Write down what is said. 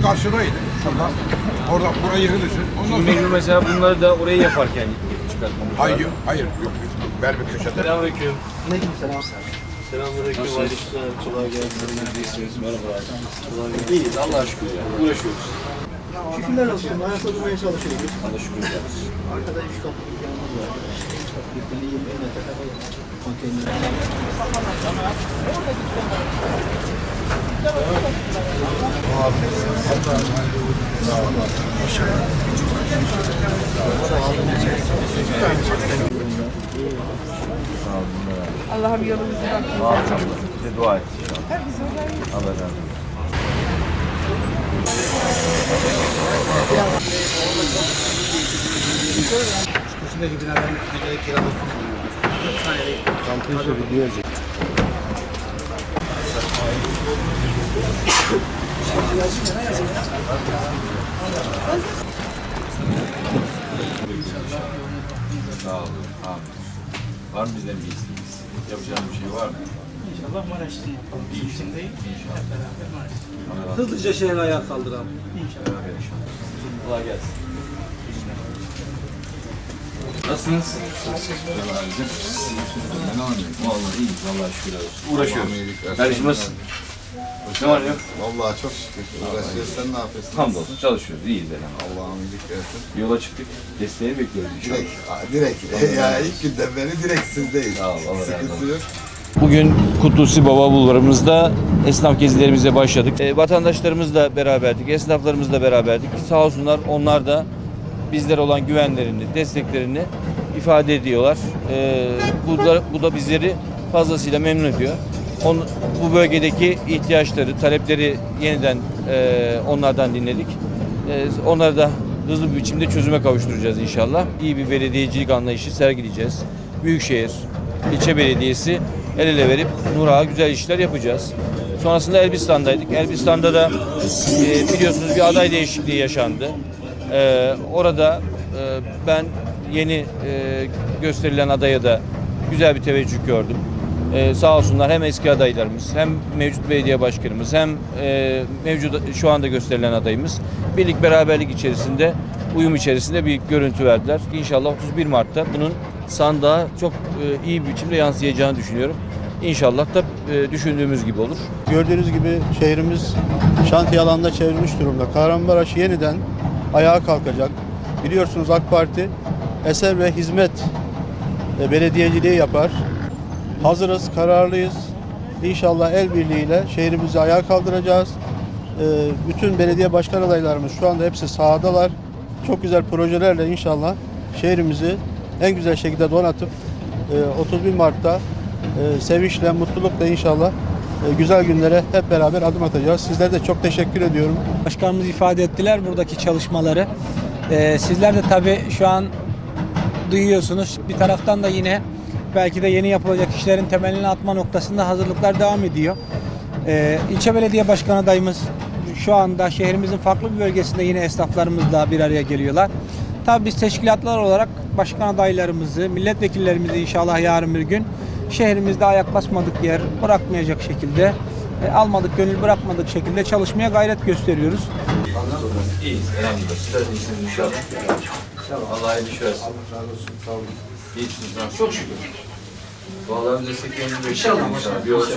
şu karşıdaydı. Şuradan. Oradan buraya yığılırsın. Ondan sonra... Mecbur mesela bunları da orayı yaparken çıkartmamız Hayır, lazım. hayır yok. Ver bir köşede. Selamünaleyküm. Aleykümselam. Selamünaleyküm. Kolay gelsin. İyisiniz. Merhaba. İyiyiz. Allah'a şükür ya. Uğraşıyoruz. Şükürler olsun. Ayakta durmaya çalışıyoruz. Allah'a şükür. Arkada üç kapı bir yanımız var. Metrekare konteyner. Allah'ım yolumuzu bırakmasın. Bize dua et. Allah razı olsun. Üstündeki binaların geceleri kiralık. Sağ olun. Amin. Var mı bizden bir isteğiniz? Yapacağınız bir şey var mı? İnşallah Maraş'ın yapalım. İçindeyiz. Hep beraber Maraş. Hızlıca şehri ayağa kaldıran. Beraber inşallah. Kolay gelsin. Nasılsınız? Ne var ne? Vallahi iyiyiz. Vallahi şükür olsun. Uğraşıyoruz. Kardeşim nasılsın? Ne var ne yok? Vallahi çok şükür. Uğraşıyoruz. Sen ne yapıyorsun? Hamdolsun çalışıyoruz. İyiyiz elhamdülillah. Allah'ım iyilik versin. Yola çıktık. Desteğini bekliyoruz inşallah. Direkt, direkt. ya ilk günden beri direkt sizdeyiz. Sağ ol, Allah razı Sıkıntı olsun. yok. Bugün Kutlusi Baba Bulvarımızda esnaf gezilerimize başladık. E, vatandaşlarımızla beraberdik, esnaflarımızla beraberdik. Sağ olsunlar onlar da bizlere olan güvenlerini, desteklerini ifade ediyorlar. E, bu, da, bu da bizleri fazlasıyla memnun ediyor. On, bu bölgedeki ihtiyaçları, talepleri yeniden e, onlardan dinledik. E, onları da hızlı bir biçimde çözüme kavuşturacağız inşallah. İyi bir belediyecilik anlayışı sergileyeceğiz. Büyükşehir, ilçe belediyesi el ele verip Nur'a güzel işler yapacağız. Sonrasında Elbistan'daydık. Elbistan'da da e, biliyorsunuz bir aday değişikliği yaşandı. E, orada e, ben yeni e, gösterilen adaya da güzel bir teveccüh gördüm. E, sağ olsunlar hem eski adaylarımız hem mevcut belediye başkanımız hem e, mevcut şu anda gösterilen adayımız birlik beraberlik içerisinde uyum içerisinde bir görüntü verdiler. İnşallah 31 Mart'ta bunun sandığa çok e, iyi bir biçimde yansıyacağını düşünüyorum. İnşallah da e, düşündüğümüz gibi olur. Gördüğünüz gibi şehrimiz şantiye alanına çevrilmiş durumda. Kahramanmaraş yeniden ayağa kalkacak. Biliyorsunuz AK Parti eser ve hizmet e, belediyeciliği yapar. Hazırız, kararlıyız. İnşallah el birliğiyle şehrimizi ayağa kaldıracağız. E, Bütün belediye başkan adaylarımız şu anda hepsi sahadalar. Çok güzel projelerle inşallah şehrimizi en güzel şekilde donatıp e, 31 Mart'ta e, sevinçle, mutlulukla inşallah güzel günlere hep beraber adım atacağız. Sizlere de çok teşekkür ediyorum. Başkanımız ifade ettiler buradaki çalışmaları. Ee, sizler de tabii şu an duyuyorsunuz. Bir taraftan da yine belki de yeni yapılacak işlerin temelini atma noktasında hazırlıklar devam ediyor. Ee, ilçe belediye başkan adayımız şu anda şehrimizin farklı bir bölgesinde yine esnaflarımızla bir araya geliyorlar. Tabii biz teşkilatlar olarak başkan adaylarımızı, milletvekillerimizi inşallah yarın bir gün şehrimizde ayak basmadık yer bırakmayacak şekilde, e, almadık gönül bırakmadık şekilde çalışmaya gayret gösteriyoruz. İyiyiz elhamdülillah. Sizler de iyisiniz inşallah. Allah işler versin. İyisiniz. Çok şükür. Vallahi desteklerinizi bekliyorum inşallah. Bir olsun.